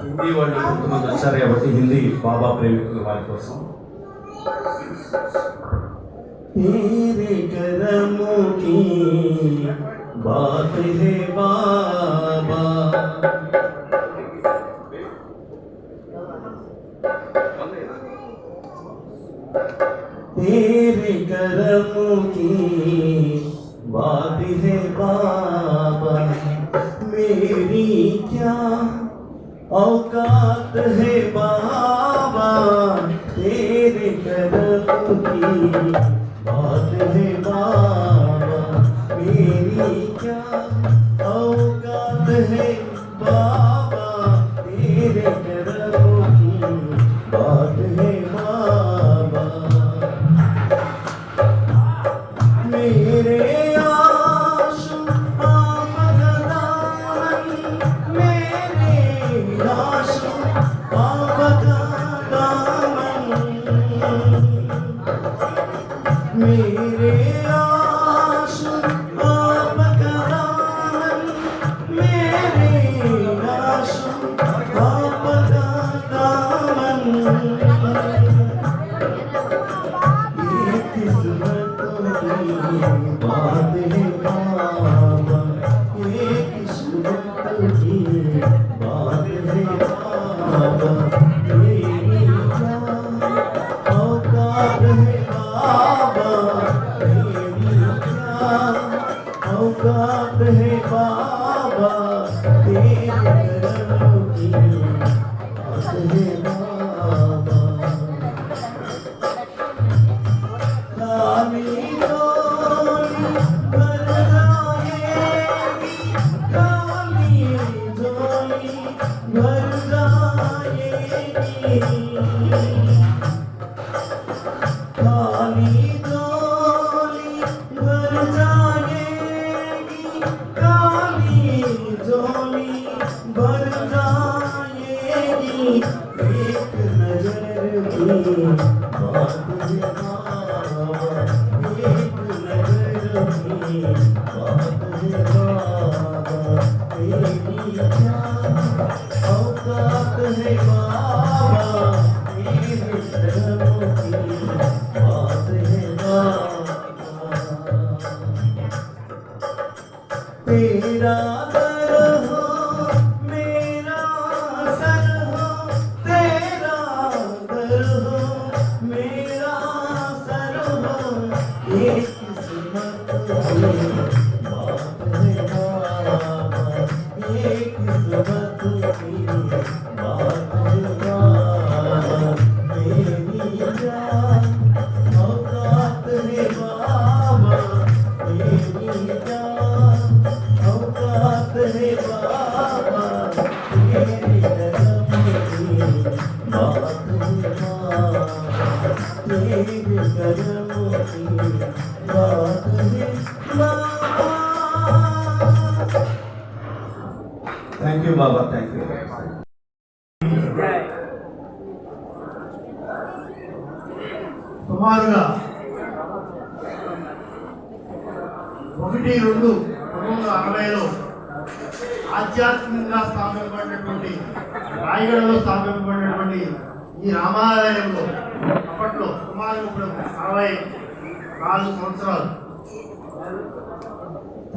హిందీ వాళ్ళు కొంతమంది వచ్చారు కాబట్టి హిందీ బాబా ప్రేమికుల వారి కోసం तेरे करमों की बात है बाबा तेरे करमों की बात है बाबा मेरी क्या औकात है बाबा तेरे करम की बात है औकात है बाबा,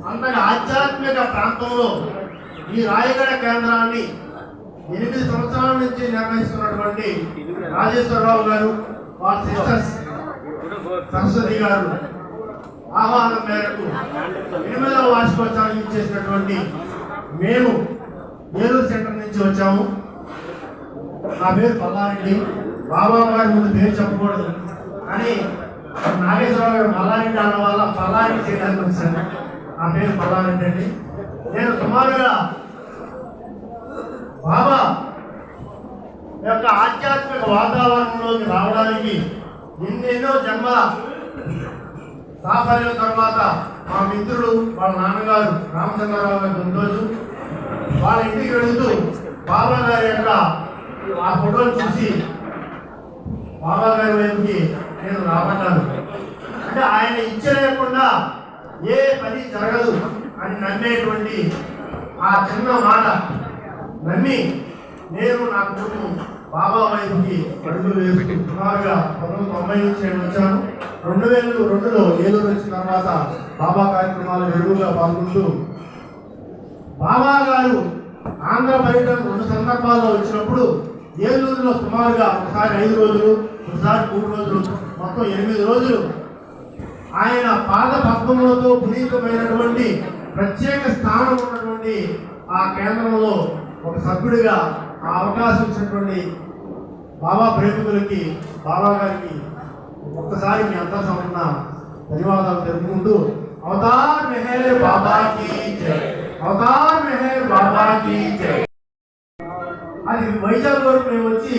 అంతటి ఆధ్యాత్మిక ప్రాంతంలో ఈ రాయగడ కేంద్రాన్ని ఎనిమిది సంవత్సరాల నుంచి నిర్వహిస్తున్నటువంటి రాజేశ్వరరావు గారు వారి సిస్టర్స్ సరస్వతి గారు ఆహ్వానం మేరకు ఎనిమిదవ వార్షికోత్సవానికి ఇచ్చేసినటువంటి మేము ఏలూరు సెంటర్ నుంచి వచ్చాము. నా పేరు పల్లారెడ్డి. బాబా గారి ముందు పేరు చెప్పకూడదు. అని నాగేశ్వరరావు గారు పల్లారెడ్డి అన్న వల్ల పల్లారెడ్డి చేయడానికి వచ్చాను నా పేరు పల్లారెడ్డి అండి. నేను సుమారుగా బాబా యొక్క ఆధ్యాత్మిక వాతావరణంలోకి రావడానికి ఎన్నెన్నో జన్మ సాఫల్యం తర్వాత మా మిత్రుడు వాళ్ళ నాన్నగారు రామచంద్రరావు గారు ఉండొచ్చు వాళ్ళ ఇంటికి వెళుతూ బాబా గారి యొక్క ఆ ఫోటోలు చూసి బాబా గారి వైపుకి నేను రాబడ్డాను అంటే ఆయన ఇచ్చ లేకుండా ఏ పని జరగదు అని నమ్మేటువంటి ఆ చిన్న మాట నమ్మి నేను నా కుటుంబం బాబా వైపుకి అడుగులు వేసి సుమారుగా పంతొమ్మిది తొంభై నుంచి నేను వచ్చాను. రెండు వేల రెండులో ఏలూరు వచ్చిన తర్వాత బాబా కార్యక్రమాలు వెలుగుగా పాల్గొంటూ బాబా గారు ఆంధ్ర పర్యటన రెండు సందర్భాల్లో వచ్చినప్పుడు ఏలూరులో సుమారుగా ఒకసారి ఐదు రోజులు ఒకసారి మూడు రోజులు మొత్తం ఎనిమిది రోజులు ఆయన పాద పద్మములతో పునీతమైనటువంటి ప్రత్యేక స్థానం ఉన్నటువంటి ఆ కేంద్రంలో ఒక సభ్యుడిగా ఆ అవకాశం ఇచ్చినటువంటి బాబా ప్రేమికులకి బాబా గారికి ఒక్కసారి మీ అంతా సంబంధ ధన్యవాదాలు తెలుపుకుంటూ అవతార్ మెహర్ బాబాకి జై. అవతార్ మెహర్ బాబాకి జై. అది వైజాగ్ వరకు మేము వచ్చి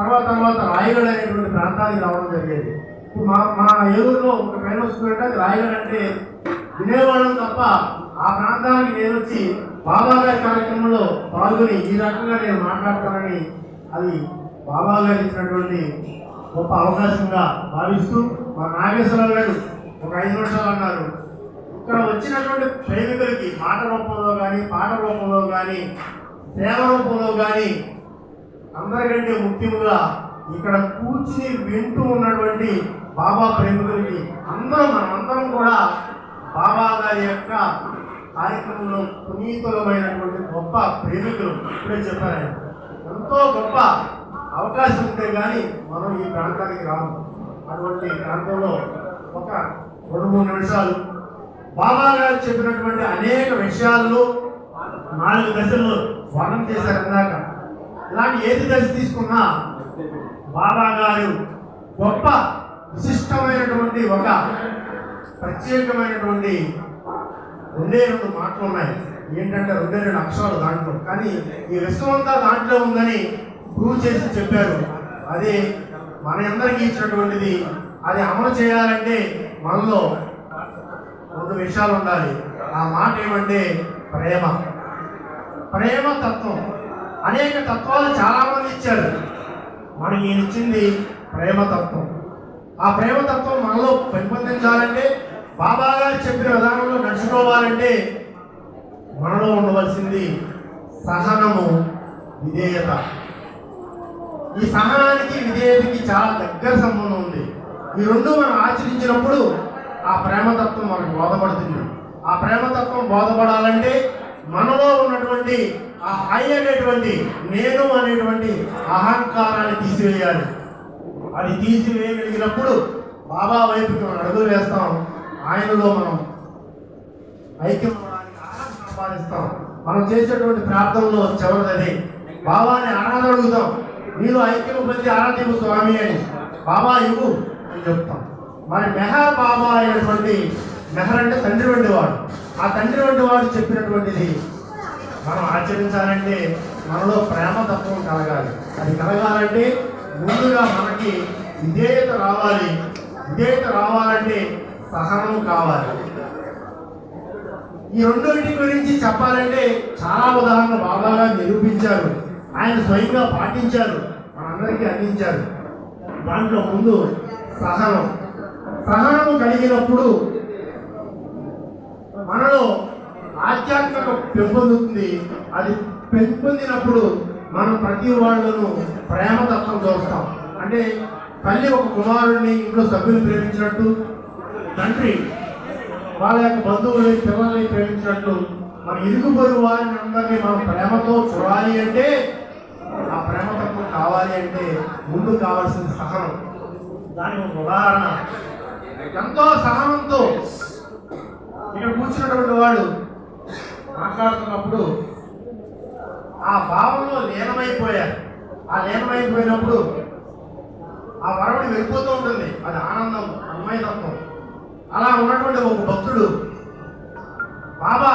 తర్వాత తర్వాత రాయగడ అనేటువంటి ప్రాంతానికి రావడం జరిగేది. ఇప్పుడు మా మా ఏలూరులో ఒక ట్రైన్ వస్తుందంటే అది రాయగడ అంటే వినేవాళ్ళం తప్ప ఆ ప్రాంతానికి నేను వచ్చి బాబాగారి కార్యక్రమంలో పాల్గొని ఈ రకంగా నేను మాట్లాడతానని అది బాబాగారు ఇచ్చినటువంటి గొప్ప అవకాశంగా భావిస్తూ మా నాగేశ్వరరావు గారు ఒక ఐదు నిమిషాలు అన్నారు. ఇక్కడ వచ్చినటువంటి ప్రేమికులకి మాట రూపంలో కానీ పాట రూపంలో కానీ సేవ రూపంలో కానీ అందరికంటే ముఖ్యంగా ఇక్కడ కూర్చుని వింటూ ఉన్నటువంటి బాబా ప్రేమికులకి అందరం మనమందరం కూడా బాబా గారి యొక్క కార్యక్రమంలో పునీతులమైనటువంటి గొప్ప ప్రేమికులు. ఇప్పుడే చెప్పారు ఆయన. ఎంతో గొప్ప అవకాశం ఉంటే కానీ మనం ఈ ప్రాంతానికి రాము. అటువంటి ప్రాంతంలో ఒక రెండు మూడు నిమిషాలు బాబా గారు చెప్పినటువంటి అనేక విషయాల్లో నాలుగు దశల్లో వర్ణం చేశారు ఇందాక. ఇలాంటి ఏది దశ తీసుకున్నా బాబా గారు గొప్ప విశిష్టమైనటువంటి ఒక ప్రత్యేకమైనటువంటి రెండే రెండు మాటలు ఉన్నాయి. ఏంటంటే రెండే రెండు అక్షరాలు దాంట్లో. కానీ ఈ విశ్వం అంతా దాంట్లో ఉందని ప్రూవ్ చేసి చెప్పారు. అది మన అందరికీ ఇచ్చినటువంటిది. అది అమలు చేయాలంటే మనలో రెండు విషయాలు ఉండాలి. ఆ మాట ఏమంటే ప్రేమ. ప్రేమ తత్వం. అనేక తత్వాలు చాలా మంది ఇచ్చారు. మనకి ఈయన ఇచ్చింది ప్రేమతత్వం. ఆ ప్రేమతత్వం మనలో పెంపొందించాలంటే బాబా గారు చెప్పిన విధానంలో నడుచుకోవాలంటే మనలో ఉండవలసింది సహనము విధేయత. ఈ సహనానికి విధేయతకి చాలా దగ్గర సంబంధం ఉంది. ఈ రెండు మనం ఆచరించినప్పుడు ఆ ప్రేమతత్వం మనకు బోధపడుతుంది. ఆ ప్రేమతత్వం బోధపడాలంటే మనలో ఉన్నటువంటి ఆ హై అనేటువంటి నేను అనేటువంటి అహంకారాన్ని తీసివేయాలి. అది తీసివేయగలిగినప్పుడు బాబా వైపుకి మనం అడుగులు వేస్తాం. ఆయనలో మనం ఐక్యం సంపాదిస్తాం మనం చేసేటువంటి ప్రార్థనలో చివరిది బాబాని ఆరాధన అడుగుతాం. మీరు ఐక్యం ప్రతి ఆరాధింపు స్వామి అని. బాబా ఇవ్వు అని చెప్తాం. మరి మెహా బాబా అయినటువంటి మెహర్ అంటే తండ్రి వంటి వాడు ఆ తండ్రి వంటి వాడు చెప్పినటువంటిది మనం ఆచరించాలంటే మనలో ప్రేమ తత్వం కలగాలి. అది కలగాలంటే ముందుగా మనకి విధేయత రావాలి. విధేయత రావాలంటే సహనం కావాలి. ఈ రెండింటి గురించి చెప్పాలంటే చాలా ఉదాహరణ బాబాగా నిరూపించారు. ఆయన స్వయంగా పాటించారు. మనందరికీ అందించారు. దాంట్లో ముందు సహనం. సహనము కలిగినప్పుడు మనలో ఆధ్యాత్మిక పెంపొందుతుంది అది పెంపొందినప్పుడు మనం ప్రతి వాళ్ళను ప్రేమతత్వం చూస్తాం అంటే తల్లి ఒక కుమారుడిని ఇంట్లో సభ్యులు ప్రేమించినట్టు తండ్రి వాళ్ళ యొక్క బంధువులని పిల్లల్ని ప్రేమించినట్టు మన ఇరుగు పొరుగు వారిని అందరినీ మనం ప్రేమతో చూడాలి అంటే ఆ ప్రేమతత్వం కావాలి అంటే ముందు కావాల్సిన సహనం. దానికి ఒక ఉదాహరణ. ఎంతో సహనంతో ఇక్కడ కూర్చున్నటువంటి వాడు మాట్లాడుతున్నప్పుడు ఆ భావంలో లీనమైపోయారు ఆ లీనమైపోయినప్పుడు ఆ వరవడి వెళ్ళిపోతూ ఉంటుంది. అది ఆనందం అమ్మాయితత్వం. అలా ఉన్నటువంటి ఒక భక్తుడు బాబా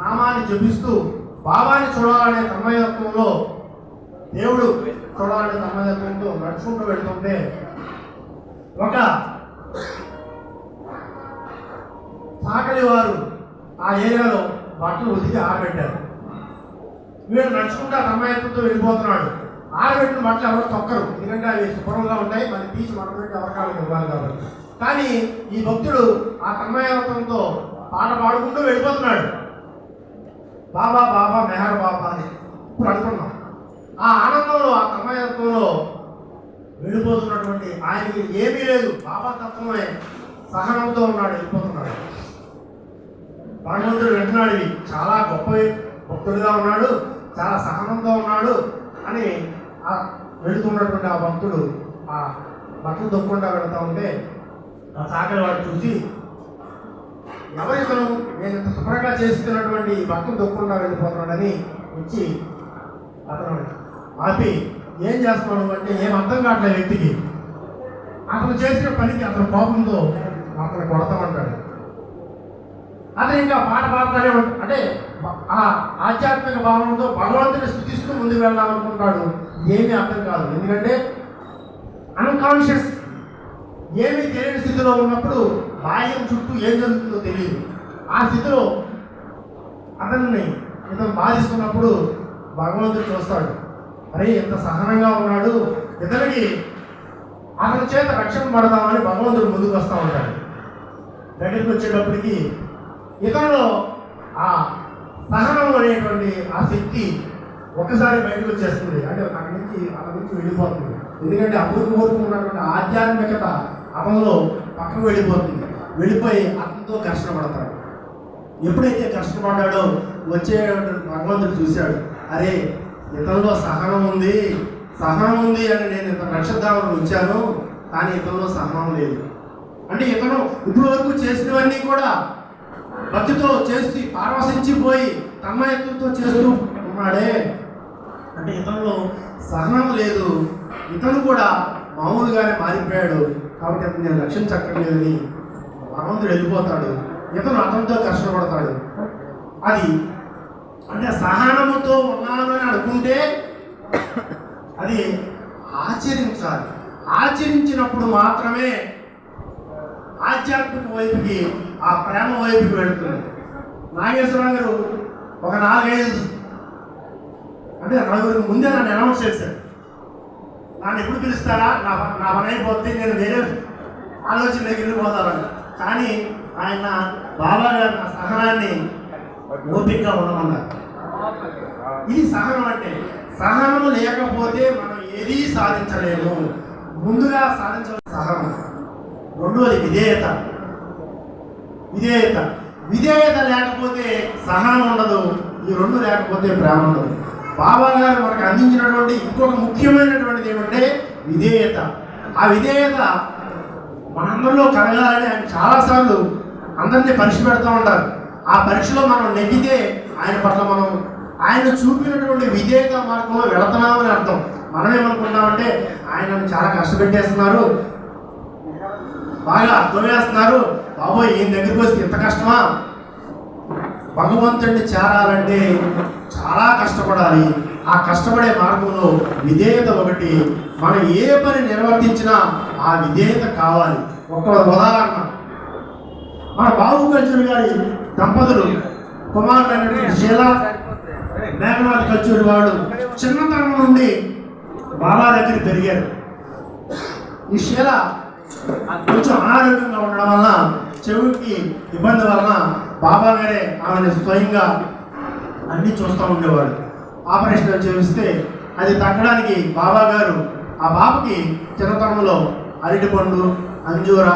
నామాన్ని జపిస్తూ బాబాని చూడాలనే తన్మయత్వంలో దేవుడు చూడాలనే తన్మయత్వంతో నడుచుకుంటూ వెళ్తుంటే ఒక సాకలి వారు ఆ ఏరియాలో బట్టలు ఉతికి ఆరబెట్టారు. వీడు నడుచుకుంటా తన్మయత్వంతో వెళ్ళిపోతున్నాడు. ఆరబెట్టిన బట్టలు ఎవరు తొక్కరు. ఎందుకంటే అవి శుభ్రంగా ఉంటాయి మరి తీసి మనకు అవకాశం ఇవ్వాలి కాబట్టి. కానీ ఈ భక్తుడు ఆ తన్మయత్వంతో పాట పాడుకుంటూ వెళ్ళిపోతున్నాడు. బాబా బాబా మెహర్ బాబా అని ఇప్పుడు అనుకున్నాం. ఆ ఆనందంలో ఆ తన్మయత్వంలో వెళ్ళిపోతున్నటువంటి ఆయనకి ఏమీ లేదు. బాబా తత్వమే సహనంతో ఉన్నాడు వెళ్ళిపోతున్నాడు. భగవంతుడు వింటున్నాడు ఇది. చాలా గొప్ప భక్తుడిగా ఉన్నాడు చాలా సహనంగా ఉన్నాడు అని ఆ వెళుతున్నటువంటి ఆ భక్తుడు ఆ బట్టలు దొక్కకుండా వెళుతూ ఉంటే ఆ సాగరి వాడు చూసి ఎవరితను నేను ఇంత శుభ్రంగా చేస్తున్నటువంటి ఈ బట్టలు దొక్కకుండా వెళ్ళిపోతున్నాడని వచ్చి అతను ఆపి ఏం చేస్తున్నాడు అంటే ఏం అర్థం కావట్లేదు వ్యక్తికి. అతను చేసిన పనికి అతను కోపంతో అతను కొడతామంటాడు. అతను ఇంకా పాట పాడతానే ఉంటాడు అంటే ఆ ఆధ్యాత్మిక భావనతో భగవంతుని స్థుతిస్తూ ముందుకు వెళ్ళాలనుకుంటాడు ఏమీ అర్థం కాదు. ఎందుకంటే అన్కాన్షియస్ ఏమీ తెలియని స్థితిలో ఉన్నప్పుడు బాహ్యం చుట్టూ ఏం జరుగుతుందో తెలియదు. ఆ స్థితిలో అతన్ని ఇతను బాధిస్తున్నప్పుడు భగవంతుడు చూస్తాడు. అరే ఎంత సహనంగా ఉన్నాడు. ఇతనికి అతని చేత రక్షణ పడదామని భగవంతుడు ముందుకు వస్తూ ఉంటాడు. దగ్గరికి వచ్చేటప్పటికి ఇతనిలో ఆ సహనం అనేటువంటి ఆ శక్తి ఒక్కసారి బయటకు వచ్చేస్తుంది. అంటే అక్కడి నుంచి అక్కడి నుంచి వెళ్ళిపోతుంది. ఎందుకంటే అప్పుడు కోరుకు ఉన్నటువంటి ఆధ్యాత్మికత అతనిలో పక్కకు వెళ్ళిపోతుంది. వెళ్ళిపోయి అతనితో ఘర్షణ పడతాడు ఎప్పుడైతే కష్టపడ్డాడో వచ్చే భగవంతుడు చూశాడు. అరే ఇతరులో సహనం ఉంది. సహనం ఉంది అని నేను ఇతను నక్షత్రాలను వచ్చాను. కానీ ఇతరులో సహనం లేదు. అంటే ఇతను ఇప్పుడు వరకు చేసినవన్నీ కూడా భక్తితో చేసి పారవశించిపోయి తన్మయత్వంతో చేస్తూ ఉన్నాడే. అంటే ఇతనిలో సహనం లేదు. ఇతను కూడా మామూలుగానే మారిపోయాడు. కాబట్టి అతను నేను రక్షించక్కర్లేదని భగవంతుడు వెళ్ళిపోతాడు. ఇతను అతనితో కష్టపడతాడు అది అంటే సహనముతో ఉన్నాను అని అనుకుంటే అది ఆచరించాలి. ఆచరించినప్పుడు మాత్రమే ఆధ్యాత్మిక వైపుకి ఆ ప్రేమ వైపుకి వెళుతుంది. నాగేశ్వరరావు గారు ఒక నాలుగైదు అంటే నలుగురికి ముందే నన్ను అనౌన్స్ చేశారు. నన్ను ఎప్పుడు పిలుస్తారా? నా నా పని అయిపోతే నేను వేరే ఆలోచన దగ్గర కానీ ఆయన బాబా గారి నా సహనాన్ని ఓపికగా ఉండమన్నారు. ఇది సహనం అంటే సహనం లేకపోతే మనం ఏదీ సాధించలేము. ముందుగా సాధించడం సహనం. రెండోది విధేయత. విధేయత. విధేయత లేకపోతే సహనం ఉండదు. ఈ రెండు లేకపోతే ప్రేమ ఉండదు. బాబా గారు మనకు అందించినటువంటి ఇంకొక ముఖ్యమైనటువంటిది ఏమంటే విధేయత. ఆ విధేయత మనందరిలో కలగాలని ఆయన చాలాసార్లు అందరినీ పరీక్ష పెడుతూ ఉంటారు. ఆ పరీక్షలో మనం నెగ్గితే ఆయన పట్ల మనం ఆయన చూపినటువంటి విధేయత మార్గంలో వెళుతున్నామని అర్థం. మనం ఏమనుకుంటామంటే ఆయన చాలా కష్టపెట్టేస్తున్నారు బాగా అర్థమేస్తున్నారు బాబోయ్ ఈయన దగ్గరికి వస్తే ఇంత కష్టమా? భగవంతుడిని చేరాలంటే చాలా కష్టపడాలి. ఆ కష్టపడే మార్గంలో విధేయత ఒకటి మనం ఏ పని నిర్వర్తించినా ఆ విధేయత కావాలి. ఒక ఉదాహరణ. మన బాబు కల్చూరి గారి దంపతులు కుమారులైనటువంటి శీల మేఘనాథ్ కల్చూరి వాడు చిన్నతనం నుండి బాబా దగ్గర పెరిగారు. ఈ శీల కొంచెం అనారోగ్యంగా ఉండడం వలన చెవుకి ఇబ్బంది వలన బాబా గారే ఆమెను స్వయంగా అన్ని చూస్తూ ఉండేవాడు ఆపరేషన్ చేపిస్తే అది తగ్గడానికి బాబా గారు ఆ బాబుకి చిన్నతనంలో అరటిపండు అంజూర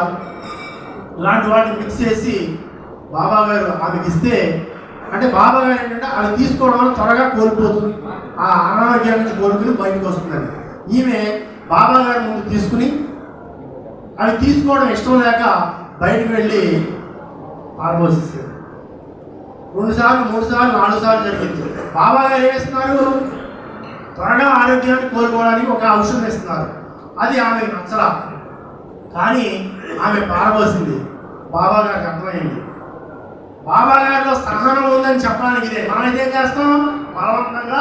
ఇలాంటి వాటిని మిక్స్ చేసి బాబా గారు ఆమెకి ఇస్తే అంటే బాబా గారు ఏంటంటే అవి తీసుకోవడం వల్ల త్వరగా కోల్పోతుంది. ఆ అనారోగ్యం నుంచి బయటకు వస్తుందని ఈమె బాబా గారి ముందు తీసుకుని అవి తీసుకోవడం ఇష్టం లేక బయటకు వెళ్ళి ఫార్మోసిస్ రెండు సార్లు మూడు సార్లు నాలుగు సార్లు జరిగింది. బాబా గారు ఏమిస్తున్నారు త్వరగా ఆరోగ్యాన్ని కోరుకోవడానికి ఒక ఔషధం ఇస్తున్నారు అది ఆమెకు నచ్చలా. కానీ ఆమె పారబోసింది. బాబా గారికి అర్థమైంది. బాబా గారిలో సహనం ఉందని చెప్పడానికి ఇదే. మనం ఇదేం చేస్తాం? బలవంతంగా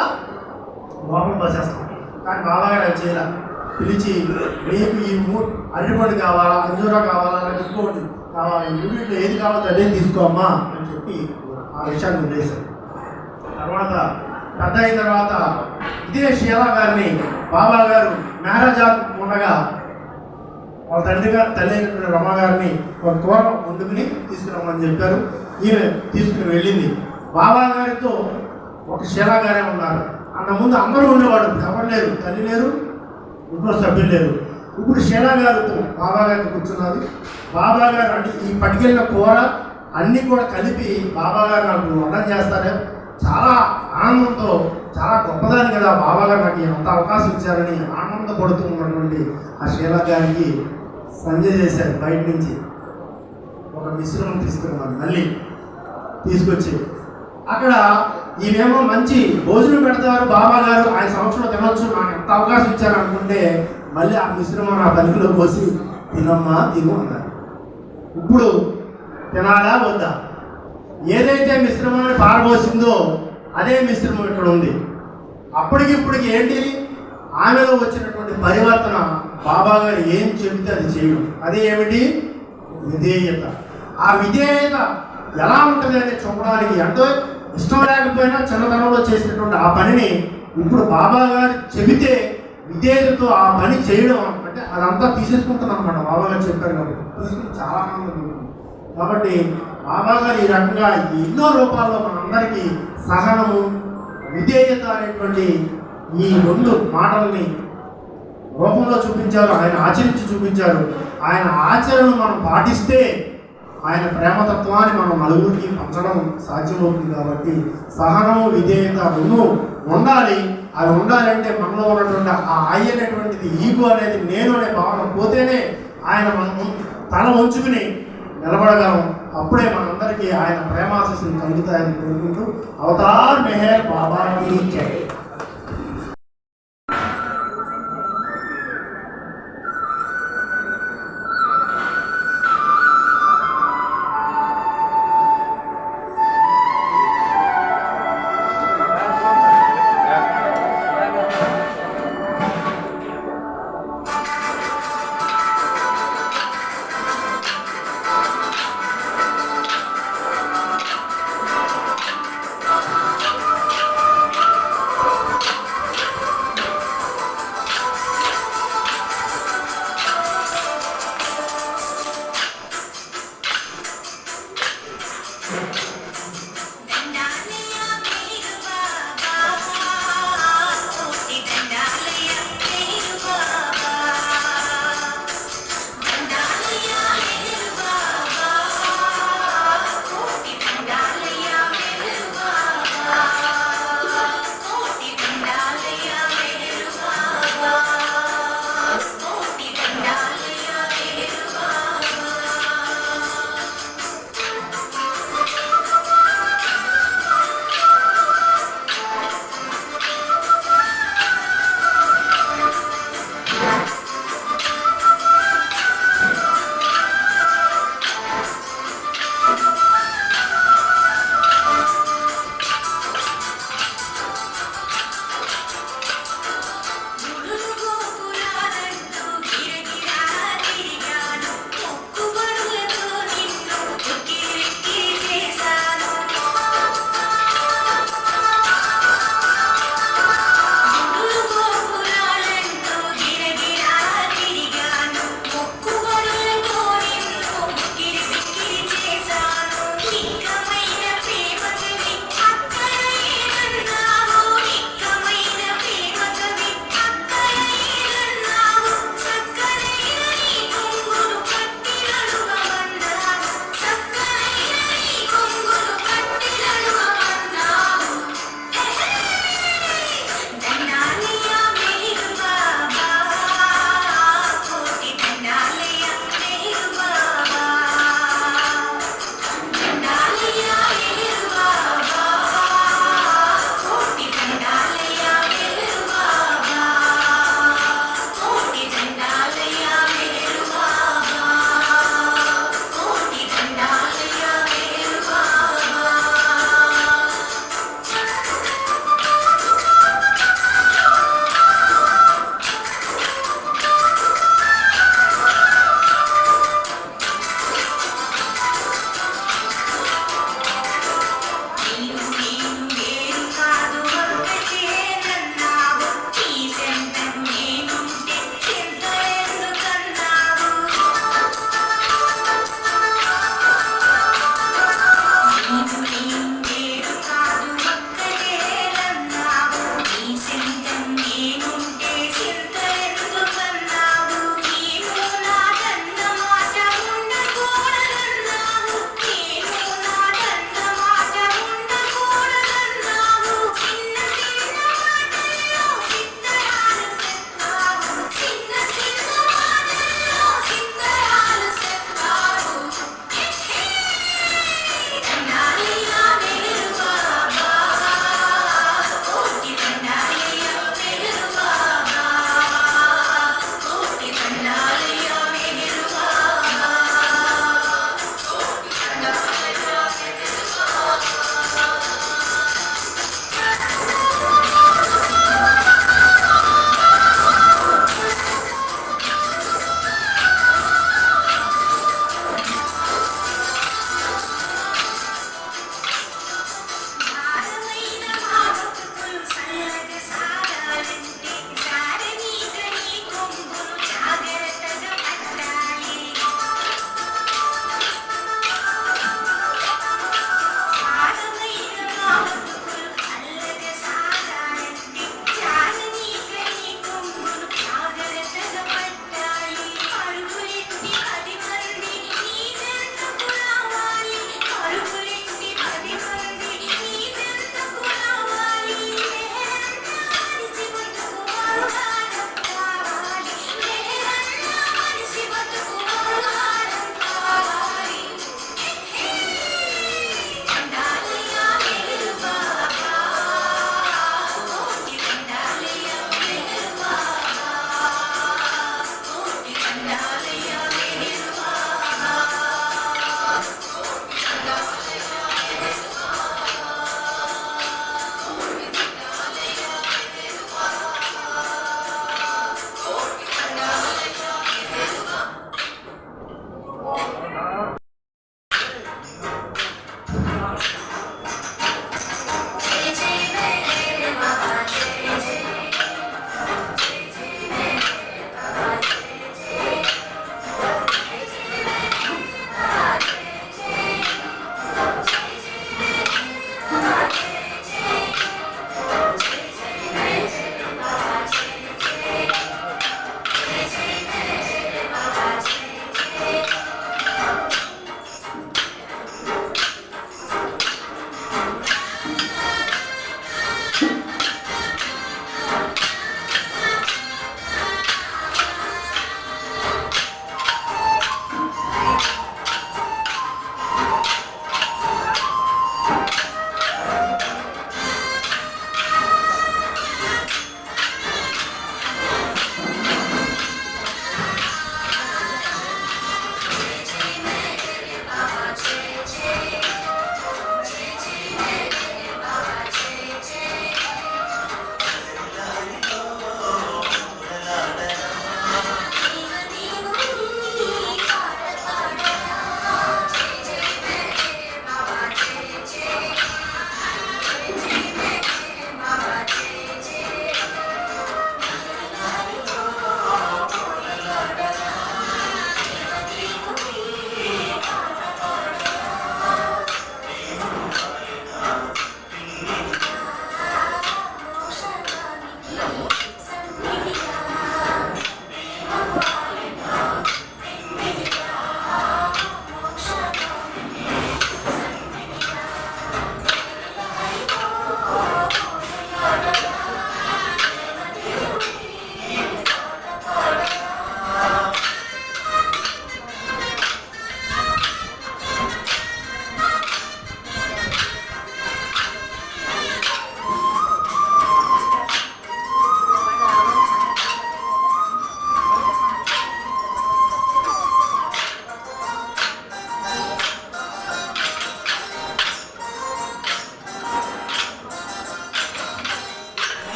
లోపం పోసేస్తాం. కానీ బాబా గారు అది పిలిచి మీకు ఈ మూ అరటిపండు కావాలా? అంజూరా కావాలా? ఇంకోటి యూనిట్లో ఏది కావాలో అదే తీసుకోమ్మా అని చెప్పి ఆ విషయాన్ని వదిలేశారు. తర్వాత పెద్ద అయిన తర్వాత ఇదే షీలా గారిని బాబా గారు మ్యారేజ్ ఉండగా వాళ్ళ తండ్రి గారు తల్లి అయినటువంటి రమ గారిని ఒక కూర వండుకుని తీసుకురమ్మని చెప్పారు. ఈమె తీసుకుని వెళ్ళింది. బాబా గారితో ఒక షీలా గారే ఉన్నారు. అన్న ముందు అందరూ ఉండేవాడు ఎవరు లేరు? తల్లి లేరు ఇంట్లో సభ్యులు లేరు. ఇప్పుడు షేలా గారితో బాబా గారికి కూర్చున్నది బాబా గారు అంటే ఈ పట్టుకెళ్ళిన కూర అన్నీ కూడా కలిపి బాబా గారు నాకు వంటం చేస్తారే. చాలా ఆనందంతో చాలా గొప్పదాని కదా బాబా గారు నాకు ఎంత అవకాశం ఇచ్చారని ఆనందపడుతూ ఉన్నటువంటి ఆ షేలా గారికి సంజయ్ చేశారు బయట నుంచి. ఒక మిశ్రమం తీసుకున్నాను మళ్ళీ తీసుకొచ్చి. అక్కడ ఈమెమో మంచి భోజనం పెడతారు బాబా గారు ఆయన సంవత్సరం తినొచ్చు నాకు ఎంత అవకాశం ఇచ్చారు అనుకుంటే మళ్ళీ ఆ మిశ్రమం నా పలుకులో పోసి తినమ్మా తిను అన్నారు ఇప్పుడు తినాలా వద్దా? ఏదైతే మిశ్రమాన్ని పారబోసిందో అదే మిశ్రమం ఇక్కడ ఉంది. అప్పటికి ఏంటి? ఆమెలో వచ్చినటువంటి పరివర్తన బాబా గారు ఏం చెబితే అది చేయడం. అదే ఏమిటి? విధేయత. ఆ విధేయత ఎలా ఉంటుంది అనేది చూపడానికి ఎంతో ఇష్టం లేకపోయినా చిన్నతనంలో చేసినటువంటి ఆ పనిని ఇప్పుడు బాబా గారు చెబితే విధేయతతో ఆ పని చేయడం అంటే అదంతా తీసేసుకుంటుంది అనమాట బాబా గారు చెప్పారు కాబట్టి. తీసుకుని చాలా ఆనందం కాబట్టి బాబా గారు ఈ రకంగా ఎన్నో రూపాల్లో మనందరికీ సహనము విధేయత అనేటువంటి ఈ రెండు మాటల్ని రూపంలో చూపించారు ఆయన ఆచరించి చూపించారు. ఆయన ఆచరణను మనం పాటిస్తే ఆయన ప్రేమతత్వాన్ని మనం నలుగురికి పంచడం సాధ్యమవుతుంది కాబట్టి సహనము విధేయత రెండు ఉండాలి. అవి ఉండాలంటే మనలో ఉన్నటువంటి ఆ ఐ అనేటువంటిది ఈగో అనేది నేను అనే భావన పోతేనే ఆయన మనం తల ఉంచుకుని నిలబడగలం. అప్పుడే మనందరికీ ఆయన ప్రేమాశస్సులు కలుగుతాయని కోరుకుంటూ అవతార్ మెహర్ బాబా జై.